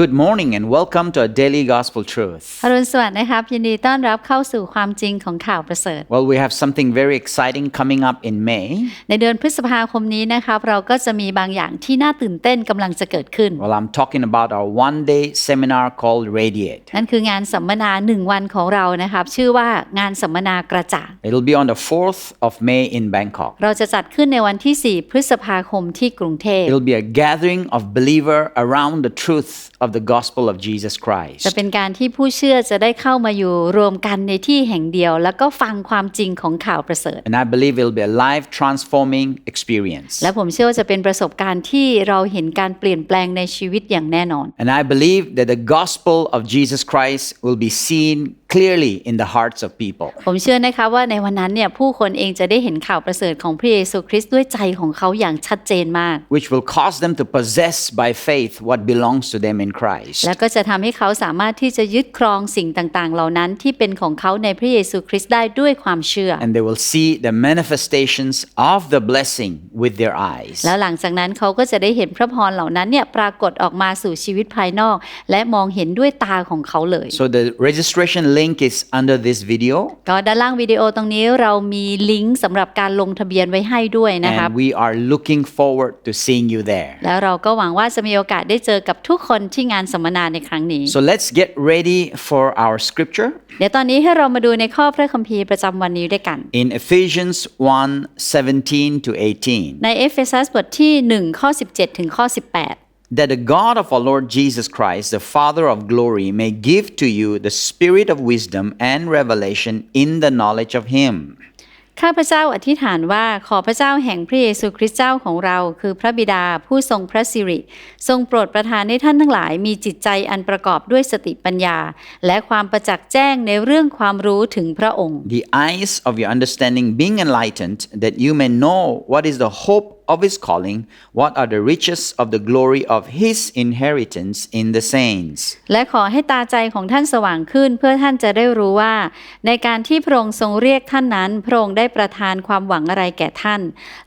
Good morning and welcome to a daily gospel truth. อรุณสวัสดิ์นะครับ ยินดีต้อนรับเข้าสู่ความจริงของข่าวประเสริฐ Well, we have something very exciting coming up in May. ในเดือนพฤษภาคมนี้นะครับ เราก็จะมีบางอย่างที่น่าตื่นเต้นกำลังจะเกิดขึ้น Well, I'm talking about our one day seminar called Radiate. นั่นคืองานสัมมนาหนึ่งวันของเรานะครับ ชื่อว่างานสัมมนากระจ่าง It'll be on the 4th of May in Bangkok. เราจะจัดขึ้นในวันที่ 4 พฤษภาคมที่กรุงเทพ It'll be a gathering of believer around the truth of the gospel of Jesus Christ. จะเป็นการที่ผู้เชื่อจะได้เข้ามาอยู่รวมกันในที่แห่งเดียว แล้วก็ฟังความจริงของข่าวประเสริฐ And I believe it'll be a life transforming experience. และผมเชื่อว่าจะเป็นประสบการณ์ที่เราเห็นการเปลี่ยนแปลงในชีวิตอย่างแน่นอน And I believe that the gospel of Jesus Christ will be seen clearly in the hearts of people. ผมเชื่อนะคะว่าในวันนั้นเนี่ยผู้คนเองจะได้เห็นข่าวประเสริฐของพระเยซูคริสต์ด้วยใจของเขาอย่างชัดเจนมาก which will cause them to possess by faith what belongs to them in Christ. แล้วก็จะทำให้เขาสามารถที่จะยึดครองสิ่งต่างๆ เหล่านั้นที่เป็นของเขาในพระเยซูคริสต์ได้ด้วยความเชื่อ And they will see the manifestations of the blessing with their eyes. แล้วหลังจากนั้นเขาก็จะได้เห็นพระพรเหล่านั้นเนี่ยปรากฏออกมาสู่ชีวิตภายนอก และมองเห็นด้วยตาของเขาเลย So the registration link is under this video. ก็ด้านล่างวิดีโอตรงนี้เรามีลิงก์สำหรับการลงทะเบียนไว้ให้ด้วยนะครับ And we are looking forward to seeing you there. แล้วเราก็หวังว่าจะมีโอกาสได้เจอกับทุกคนที่ งานสัมมนาในครั้งนี้ So let's get ready for our scripture เดี๋ยวตอนนี้ให้เรามาดูในข้อพระคัมภีร์ประจำวันนี้ด้วยกัน in Ephesians 1 17 to 18. ในเอเฟซัสบทที่ 1 ข้อ 17 ถึงข้อ 18 That the God of our Lord Jesus Christ, the Father of glory, may give to you the spirit of wisdom and revelation in the knowledge of Him. ข้าพเจ้าอธิษฐานว่าขอพระเจ้าแห่งพระเยซูคริสต์เจ้าของเราคือพระบิดาผู้ทรงพระสิริ ทรงโปรดประทานให้ท่านทั้งหลายมีจิตใจอันประกอบด้วยสติปัญญา และความประจักษ์แจ้งในเรื่องความรู้ถึงพระองค์ the eyes of your understanding being enlightened, that you may know what is the hope of his calling, what are the riches of the glory of his inheritance in the saints. และขอให้ตาใจของท่านสว่างขึ้น เพื่อท่านจะได้รู้ว่า ในการที่พระองค์ทรงเรียกท่านนั้น พระองค์ได้ประทานความหวังอะไรแก่ท่าน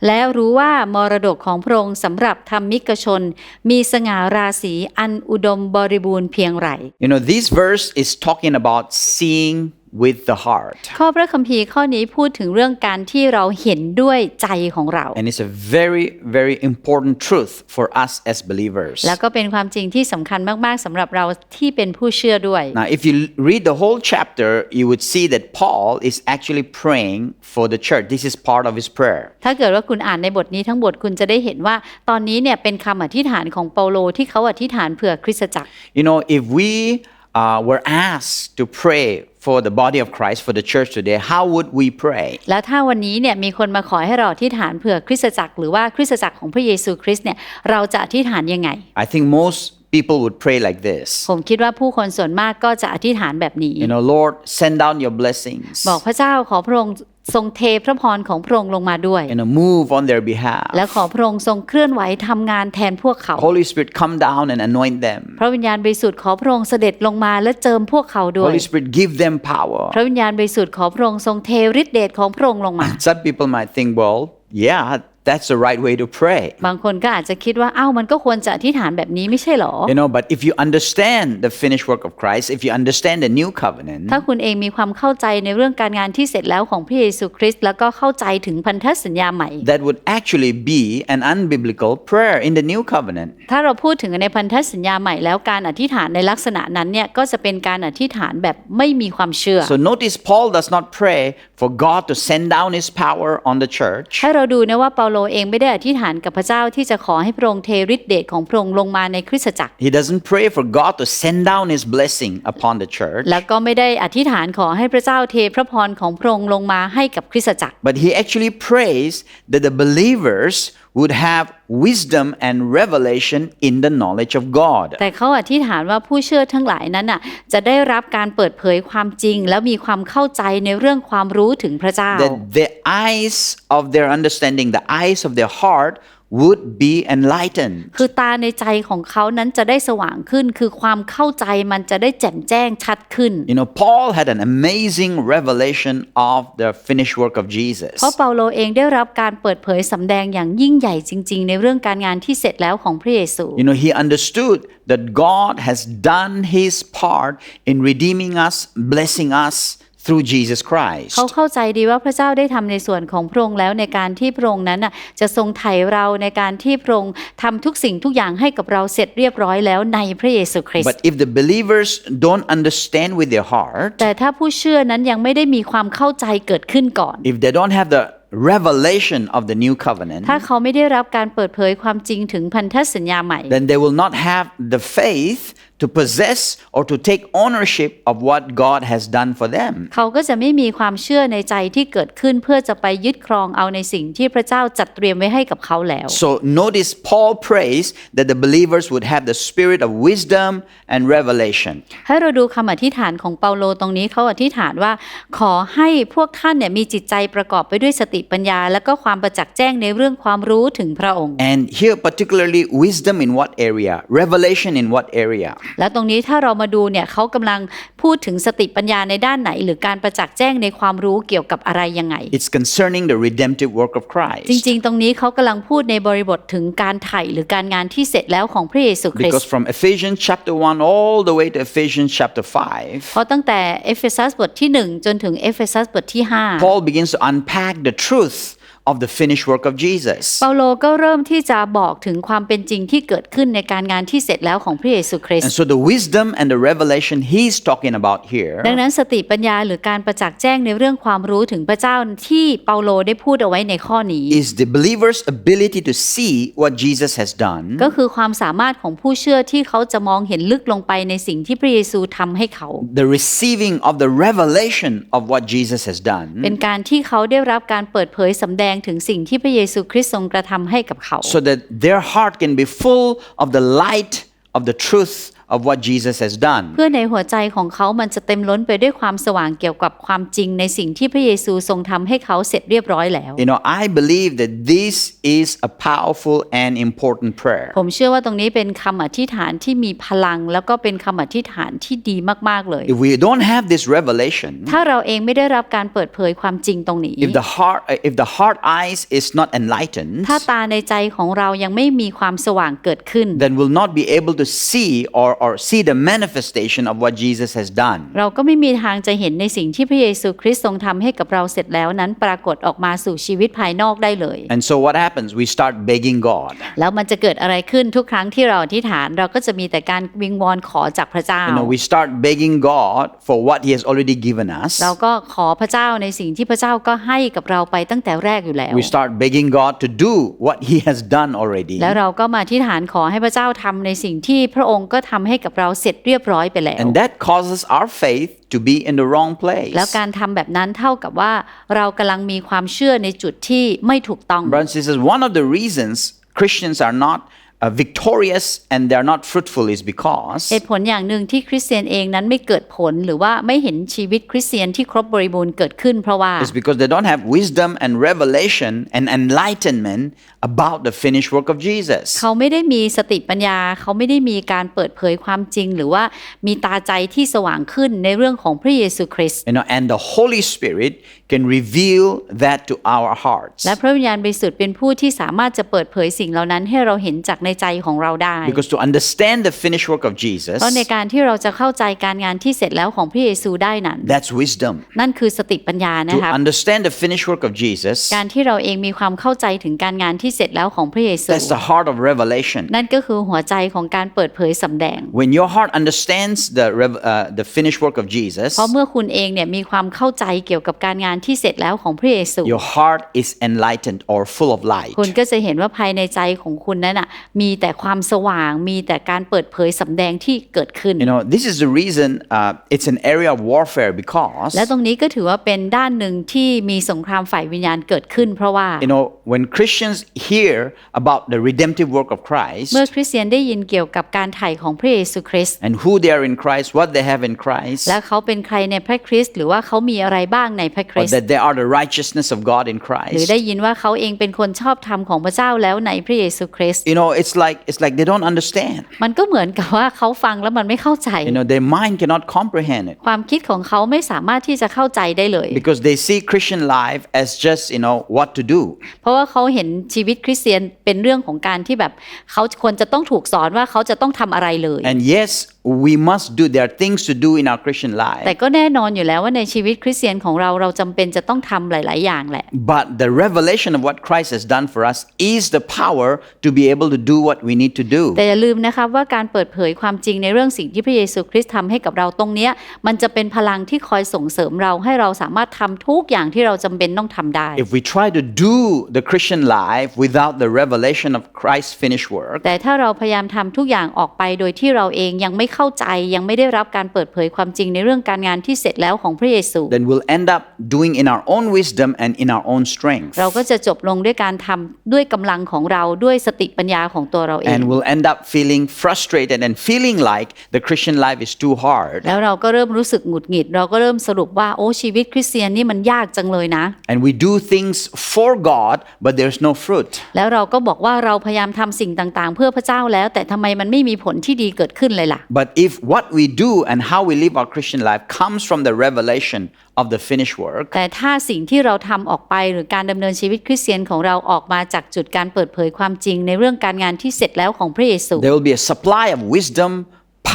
และรู้ว่ามรดกของพระองค์สำหรับธรรมิกชน มีสง่าราศีอันอุดมบริบูรณ์เพียงไร You know, this verse is talking about seeing with the heart. ข้อพระคัมภีร์ข้อนี้พูดถึงเรื่องการที่เราเห็นด้วยใจของเรา And it's a very, very important truth for us as believers. แล้วก็เป็นความจริงที่สำคัญมาก ๆสำหรับเราที่เป็นผู้เชื่อด้วย Now, if you read the whole chapter, you would see that Paul is actually praying for the church. This is part of his prayer. ถ้าเกิดว่าคุณอ่านในบทนี้ทั้งบทคุณจะได้เห็นว่า ตอนนี้เนี่ยเป็นคำอธิษฐานของเปาโลที่เขาอธิษฐานเผื่อคริสตจักร You know, if we uh, were asked to pray for the body of Christ, for the church today, how would we pray? แล้วถ้าวันนี้เนี่ยมีคนมาขอให้เราอธิษฐานเผื่อคริสตจักรหรือว่าคริสตจักรของพระเยซูคริสต์เนี่ยเราจะอธิษฐานยังไง I think most people would pray like this ผมคิดว่าผู้คนส่วนมากก็จะอธิษฐานแบบนี้ You know, Lord, send down your blessings. บอกพระเจ้าขอพระองค์ ทรงเทพระพรของพระองค์ลงมาด้วย You know, move on their behalf. และขอพระองค์ทรงเคลื่อนไหวทำงานแทนพวกเขา Holy Spirit, come down and anoint them. พระวิญญาณบริสุทธิ์ขอพระองค์เสด็จลงมาและเจิมพวกเขาด้วย Holy Spirit, give them power. พระวิญญาณบริสุทธิ์ขอพระองค์ทรงเทฤทธิเดชของพระองค์ลงมา Some people might think, well, yeah, that's the right way to pray. บางคนก็อาจจะคิดว่าเอ้ามันก็ควรจะอธิษฐานแบบนี้ไม่ใช่หรอ You know, but if you understand the finished work of Christ, if you understand the new covenant, ถ้าคุณเองมีความเข้าใจในเรื่องการงานที่เสร็จแล้วของพระเยซูคริสต์แล้วก็เข้าใจถึงพันธสัญญาใหม่ that would actually be an unbiblical prayer in the new covenant. ถ้าเราพูดถึงในพันธสัญญาใหม่แล้วการอธิษฐานในลักษณะนั้นเนี่ยก็จะเป็นการอธิษฐานแบบไม่มีความเชื่อ So notice Paul does not pray for God to send down his power on the church. ให้เราดูนะว่าเปา โลเองไม่ได้อธิษฐานกับพระเจ้าที่จะขอให้พระองค์เทฤทธิเดชของพระองค์ลงมาในคริสตจักร He doesn't pray for God to send down his blessing upon the church. แล้วก็ไม่ได้อธิษฐานขอให้พระเจ้าเทพระพรของพระองค์ลงมาให้กับคริสตจักร But he actually prays that the believers would have wisdom and revelation in the knowledge of God. แต่เขาอธิษฐานว่าผู้เชื่อทั้งหลายนั้นน่ะจะได้รับการเปิดเผยความจริง แล้วมีความเข้าใจในเรื่องความรู้ถึงพระเจ้า That the eyes of their understanding, the eyes of their heart would be enlightened. คือตาในใจของเขานั้นจะได้สว่างขึ้น คือความเข้าใจมันจะได้แจ่มแจ้งชัดขึ้น You know, Paul had an amazing revelation of the finished work of Jesus. เพราะเปาโลเองได้รับการเปิดเผยสำแดงอย่างยิ่งใหญ่จริง ๆ ในเรื่องการงานที่เสร็จแล้วของพระเยซู You know, he understood that God has done his part in redeeming us, blessing us through Jesus Christ. เขาเข้าใจดีว่าพระเจ้าได้ทำในส่วนของพระองค์แล้วในการที่พระองค์นั้นน่ะจะทรงไถ่เราในการที่พระองค์ทำทุกสิ่งทุกอย่างให้กับเราเสร็จเรียบร้อยแล้วในพระเยซูคริสต์ But if the believers don't understand with their heart, แต่ถ้าผู้เชื่อนั้นยังไม่ได้มีความเข้าใจเกิดขึ้นก่อน if they don't have the revelation of the new covenant, ถ้าเขาไม่ได้รับการเปิดเผยความจริงถึงพันธสัญญาใหม่ then they will not have the faith to possess or to take ownership of what God has done for them. เขาก็จะไม่มีความเชื่อในใจที่เกิดขึ้นเพื่อจะไปยึดครองเอาในสิ่งที่พระเจ้าจัดเตรียมไว้ให้กับเขาแล้ว So notice Paul prays that the believers would have the spirit of wisdom and revelation. ให้เราดูคำอธิษฐานของเปาโลตรงนี้เขาอธิษฐานว่า ขอให้พวกท่านเนี่ยมีจิตใจประกอบไปด้วยสติปัญญา และก็ความประจักษ์แจ้งในเรื่องความรู้ถึงพระองค์ And here, particularly, wisdom in what area? Revelation in what area? แล้วตรงนี้ถ้าเรามาดูเนี่ยเขากำลังพูดถึงสติปัญญาในด้านไหน หรือการประจักษ์แจ้งในความรู้เกี่ยวกับอะไรยังไง It's concerning the redemptive work of จ Christ. ริง ๆ ตรงนี้เขากำลังพูดในบริบทถึงการไถ่หรือการงานที่เสร็จแล้วของพระเยซูคริส Because ต์ from Ephesians chapter 1 all the way to Ephesians chapter 5, เพราะตั้งแต่เอเฟซัสบทที่ 1 จนถึงเอเฟซัสบทที่ 5 Paul begins to unpack the truth of the finished work of Jesus. เปาโลก็เริ่มที่จะบอกถึงความเป็นจริงที่เกิดขึ้นในการงานที่เสร็จแล้วของพระเยซูคริส And ต์ so the wisdom and the revelation he's talking about here ดังนั้นสติปัญญาหรือการประจักษ์แจ้งในเรื่องความรู้ถึงพระเจ้าที่เปาโลได้พูดเอาไว้ในข้อนี้ is the believer's ability to see what Jesus has done ก็คือความสามารถของผู้เชื่อที่เขาจะมองเห็นลึกลงไปในสิ่งที่พระเยซูทำให้เขา the receiving of the revelation of what Jesus has done เป็นการที่เขาได้รับการเปิดเผยสำแดง ถึงสิ่งที่พระเยซูคริสต์ทรงกระทำให้กับเขา so that their heart can be full of the light of the truth of what Jesus has done. เพื่อในหัวใจของเขามันจะเต็มล้นไปด้วยความสว่างเกี่ยวกับความจริงในสิ่งที่พระเยซูทรงทำให้เขาเสร็จเรียบร้อยแล้ว You know, I believe that this is a powerful and important prayer. ผมเชื่อว่าตรงนี้เป็นคำอธิษฐานที่มีพลัง แล้วก็เป็นคำอธิษฐานที่ดีมากๆเลย If we don't have this revelation, ถ้าเราเองไม่ได้รับการเปิดเผยความจริงตรงนี้ if the heart if the heart eyes is not enlightened, ถ้าตาในใจของเรายังไม่มีความสว่างเกิดขึ้น then we'll not be able to see or, or see the manifestation of what Jesus has done. เราก็ไม่มีทางจะเห็นในสิ่งที่พระเยซูคริสต์ทรงทำให้กับเราเสร็จแล้วนั้นปรากฏออกมาสู่ชีวิตภายนอกได้เลย And so what happens? We start begging God. แล้วมันจะเกิดอะไรขึ้นทุกครั้งที่เราอธิษฐานเราก็จะมีแต่การวิงวอนขอจากพระเจ้า You know, we start begging God for what He has already given us. เราก็ขอพระเจ้าในสิ่งที่พระเจ้าก็ให้กับเราไปตั้งแต่แรกอยู่แล้ว We start begging God to do what He has done already. แล้วเราก็มาอธิษฐานขอให้พระเจ้าทำในสิ่งที่พระองค์ก็ทำให้กับเราเสร็จเรียบร้อยไปแล้ว And that causes our faith to be in the wrong place. แล้วการทำแบบนั้นเท่ากับว่าเรากำลังมีความเชื่อในจุดที่ไม่ถูกต้อง Brothers and sisters, one of the reasons Christians are not uh, victorious and they're not fruitful is because เหตุผลอย่างหนึ่งที่คริสเตียนเองนั้นไม่เกิดผลหรือว่าไม่เห็นชีวิตคริสเตียนที่ครบบริบูรณ์เกิดขึ้นเพราะว่า is because they don't have wisdom and revelation and enlightenment about the finished work of Jesus. เขาไม่ได้มีสติปัญญา เขาไม่ได้มีการเปิดเผยความจริง หรือว่ามีตาใจที่สว่างขึ้นในเรื่องของพระเยซูคริสต์ You know, and the Holy Spirit can reveal that to our hearts. และพระวิญญาณบริสุทธิ์เป็นผู้ที่สามารถจะเปิดเผยสิ่งเหล่านั้นให้เราเห็นจากในใจของเราได้ Because to understand the finished work of Jesus, เพราะในการที่เราจะเข้าใจการงานที่เสร็จแล้วของพระเยซูได้นั้น that's wisdom. นั่นคือสติปัญญานะ To ครับ understand the finished work of Jesus, การที่เราเองมีความเข้าใจถึงการงานที่เสร็จแล้วของพระเยซู that's the heart of revelation. นั่นก็คือหัวใจของการเปิดเผยสำแดง When your heart understands the, rev- uh, the finished work of Jesus, เพราะเมื่อคุณเองเนี่ยมีความเข้าใจเกี่ยวกับการงานที่เสร็จแล้วของพระเยซู your heart is enlightened or full of light. คุณก็จะเห็นว่าภายในใจของคุณนั้นน่ะมีแต่ความสว่างมีแต่การเปิดเผยสำแดงที่เกิดขึ้น You know, this is the reason uh, it's an area of warfare because, และตรงนี้ก็ถือว่าเป็นด้านหนึ่งที่มีสงครามฝ่ายวิญญาณเกิดขึ้น เพราะว่า you know, when Christians hear about the redemptive work of Christ เมื่อคริสเตียนได้ยินเกี่ยวกับการไถ่ของพระเยซูคริสต์ and who they are in Christ, what they have in Christ, และเขาเป็นใครในพระคริสต์หรือว่าเขามีอะไรบ้างในพระค or ริสต์ that they are the righteousness of God in หรือ Christ, ได้ยินว่าเขาเองเป็นคนชอบธรรมของพระเจ้าแล้วในพระเยซูคริสต์ you know, it's like it's like they don't understand. มันก็เหมือนกับว่าเขาฟังแล้วมันไม่เข้าใจ You know, their mind cannot comprehend it ความคิดของเขาไม่สามารถที่จะเข้าใจได้เลย because they see Christian life as just you know what to do. เพราะว่าเขาเห็นชีวิต ิตคริสเตียนเป็นเรื่องของการที่แบบเขาควรจะต้องถูกสอนว่าเขาจะต้องทำอะไรเลย And yes, we must do. There are things to do in our Christian แต่ life. ก็แน่นอนอยู่แล้วว่าในชีวิตคริสเตียนของเราเราจำเป็นจะต้องทำหลาย ๆ อย่างแหละ But the revelation of what Christ has done for us is the power to be able to do what we need to do. แต่อย่าลืมนะครับว่าการเปิดเผยความจริงในเรื่องสิ่งที่พระเยซูคริสต์ทำให้กับเราตรงเนี้ยมันจะเป็นพลังที่คอยส่งเสริมเราให้เราสามารถทำทุกอย่างที่เราจำเป็นต้องทำได้ If we try to do the Christian life without the revelation of Christ's finished work, แต่ถ้าเราพยายามทำทุกอย่างออกไปโดยที่เราเองยังไม่เข้าใจยังไม่ได้รับการเปิดเผยความจริงในเรื่องการงานที่เสร็จแล้วของพระเยซู then we'll end up doing in our own wisdom and in our own strength. เราก็จะจบลงด้วยการทำด้วยกำลังของเราด้วยสติปัญญาของตัวเราเอง And we'll end up feeling frustrated and feeling like the Christian life is too hard. แล้วเราก็เริ่มรู้สึกหงุดหงิด เราก็เริ่มสรุปว่าโอ้ชีวิตคริสเตียนนี่มันยากจังเลยนะ And we do things for God, but there's no fruit. แล้วเราก็บอกว่าเราพยายามทำสิ่งต่างๆ เพื่อพระเจ้าแล้ว แต่ทำไมมันไม่มีผลที่ดีเกิดขึ้นเลยล่ะ But if what we do and how we live our Christian life comes from the revelation of the finished work, แต่ถ้าสิ่งที่เราทำออกไปหรือการดำเนินชีวิตคริสเตียนของเราออกมาจากจุดการเปิดเผยความจริงในเรื่องการงานที่เสร็จแล้วของพระเยซู there will be a supply of wisdom,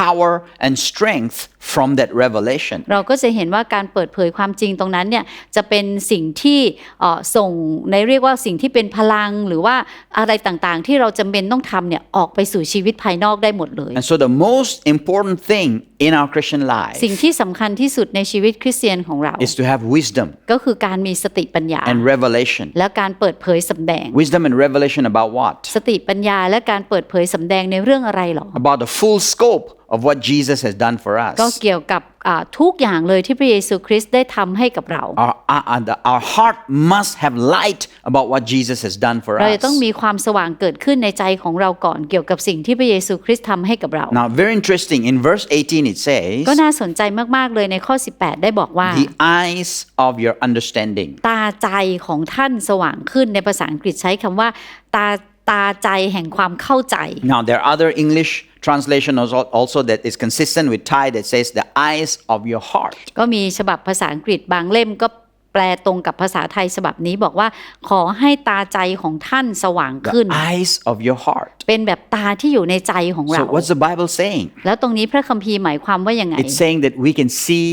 power, and strength from that revelation. เราก็จะเห็นว่าการเปิดเผยความจริงตรงนั้นเนี่ยจะเป็นสิ่งที่เอ่อส่งในเรียกว่าสิ่งที่เป็นพลังหรือว่าอะไรต่างๆ ที่เราจำเป็นต้องทำเนี่ยออกไปสู่ชีวิตภายนอกได้หมดเลย And so the most important thing in our Christian life สิ่งที่สำคัญที่สุดในชีวิตคริสเตียนของเรา is to have wisdom ก็คือการมีสติปัญญา and revelation. และการเปิดเผยสำแดง Wisdom and revelation about what? สติปัญญาและการเปิดเผยสำแดงในเรื่องอะไรหรอ About the full scope of what Jesus has done for ก็ us. เกี่ยวกับอ่าทุกอย่างเลยที่พระเยซูคริสต์ได้ทำให้กับเรา Our, our, our- the- our heart must have light about what Jesus has done for เราจะต้อง us. มีความสว่างเกิดขึ้นในใจของเราก่อนเกี่ยวกับสิ่งที่พระเยซูคริสต์ทำให้กับเรา Now, very interesting. In verse 18, it says, ก็น่าสนใจมาก ๆ เลยในข้อ 18 ได้บอกว่า The eyes of your understanding. ตาใจของท่านสว่างขึ้นในภาษาอังกฤษใช้คำว่า ตาตาใจแห่งความเข้าใจ Now, there are other English translations also- also that is consistent with Thai that says the eyes of your heart. ก็มีฉบับภาษาอังกฤษบางเล่มก็แปลตรงกับภาษาไทยฉบับนี้บอกว่า ขอให้ตาใจของท่านสว่างขึ้น The eyes of your heart. เป็นแบบตาที่อยู่ในใจของเรา So, what's the Bible saying? แล้วตรงนี้พระคัมภีร์หมายความว่ายังไง It's saying that we can see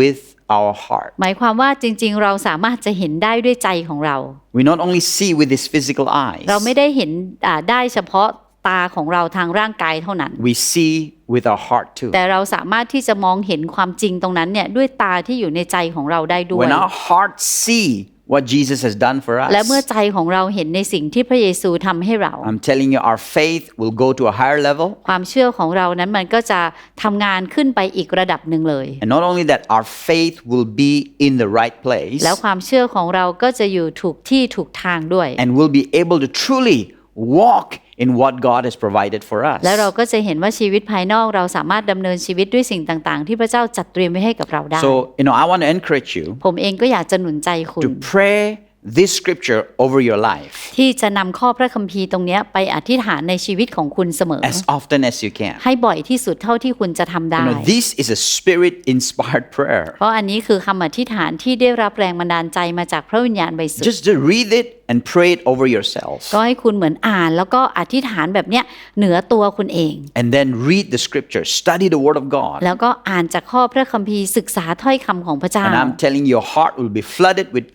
with our heart. หมายความว่าจริง ๆ เราสามารถจะเห็นได้ด้วยใจของเรา We not only see with these physical eyes, เราไม่ได้เห็นอ่าได้เฉพาะ ตาของเราทางร่างกายเท่านั้น we see with our heart too. แต่เราสามารถที่จะมองเห็นความจริงตรงนั้นเนี่ยด้วยตาที่อยู่ในใจของเราได้ด้วย When our hearts see what Jesus has done for และเมื่อ us, ใจของเราเห็นในสิ่งที่พระเยซูทำให้เรา I'm telling you, our faith will go to a higher level. ความเชื่อของเรานั้นมันก็จะทำงานขึ้นไปอีกระดับหนึ่งเลย And not only that, our faith will be in the right place แล้วความเชื่อของเราก็จะอยู่ถูกที่ถูกทางด้วย and we'll be able to truly walk in what God has provided for us. แล้วเราก็จะเห็นว่าชีวิตภายนอกเราสามารถดำเนินชีวิตด้วยสิ่งต่างๆ ที่พระเจ้าจัดเตรียมไว้ให้กับเราได้ So, you know, I want to encourage you ผมเองก็อยากจะหนุนใจคุณ to pray this scripture over your life ที่จะนำข้อพระคัมภีร์ตรงเนี้ยไปอธิษฐานในชีวิตของคุณเสมอ as often as you can. ให้บ่อยที่สุดเท่าที่คุณจะทำได้ You know, this is a spirit inspired prayer. เพราะอันนี้คือคำอธิษฐานที่ได้รับแรงบันดาลใจมาจากพระวิญญาณบริสุทธิ์ Just to read it and pray it over yourself. ก็ให้คุณเหมือนอ่านแล้วก็อธิษฐานแบบเนี้ยเหนือตัวคุณเอง And then read the scripture, study the word of God. แล้วก็อ่านจากข้อพระคัมภีร์ศึกษาถ้อยคำของพระเจ้า And I'm telling you, your heart will be flooded with,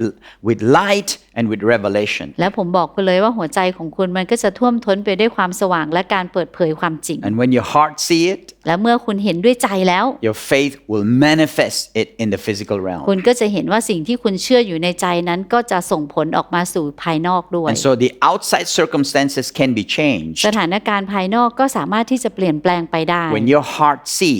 with light and with revelation. และผมบอกคุณเลยว่าหัวใจของคุณมันก็จะท่วมท้นไปด้วยความสว่างและการเปิดเผยความจริง And when your heart see it, และเมื่อคุณเห็นด้วยใจแล้ว your faith will manifest it in the physical realm. คุณก็จะเห็นว่าสิ่งที่คุณเชื่ออยู่ในใจนั้นก็จะส่งผลออกมาสู่ภภายนอกด้วย And so the outside circumstances can be changed สถานการณ์ภายนอกก็สามารถที่จะเปลี่ยนแปลงไปได้ when your heart see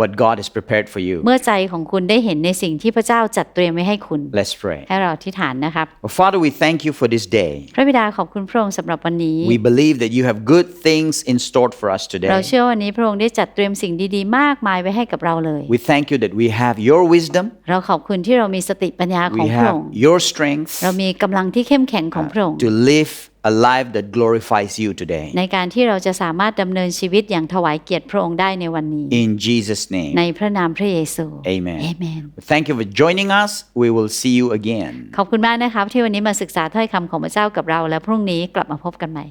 what God has prepared for you. เมื่อใจของคุณได้เห็นในสิ่งที่พระเจ้าจัดเตรียมไว้ให้คุณ Let's pray. ให้เราอธิษฐานนะครับ Well, Father, we thank you for this day. พระบิดาขอบคุณพระองค์สำหรับวันนี้ We believe that you have good things in store for us เรา today. เชื่อวันนี้พระองค์ได้จัดเตรียมสิ่งดีๆ มากมายไว้ให้กับเราเลย We thank you that we have your wisdom, เราขอบคุณที่เรามีสติปัญญาของ we พระ have องค์ your strength เรามีกำลังที่เข้มแข็งของพระองค์ to live a life that glorifies you today. ในการที่เราจะสามารถดำเนินชีวิตอย่างถวายเกียรติพระองค์ได้ในวันนี้ In Jesus' ใน name. พระนามพระเยซู Amen. เอเมน Thank you for joining us. We will see you again. ขอบคุณมากนะครับที่วันนี้มาศึกษาถ้อยคำของพระเจ้ากับเราและพรุ่งนี้กลับมาพบกันใหม่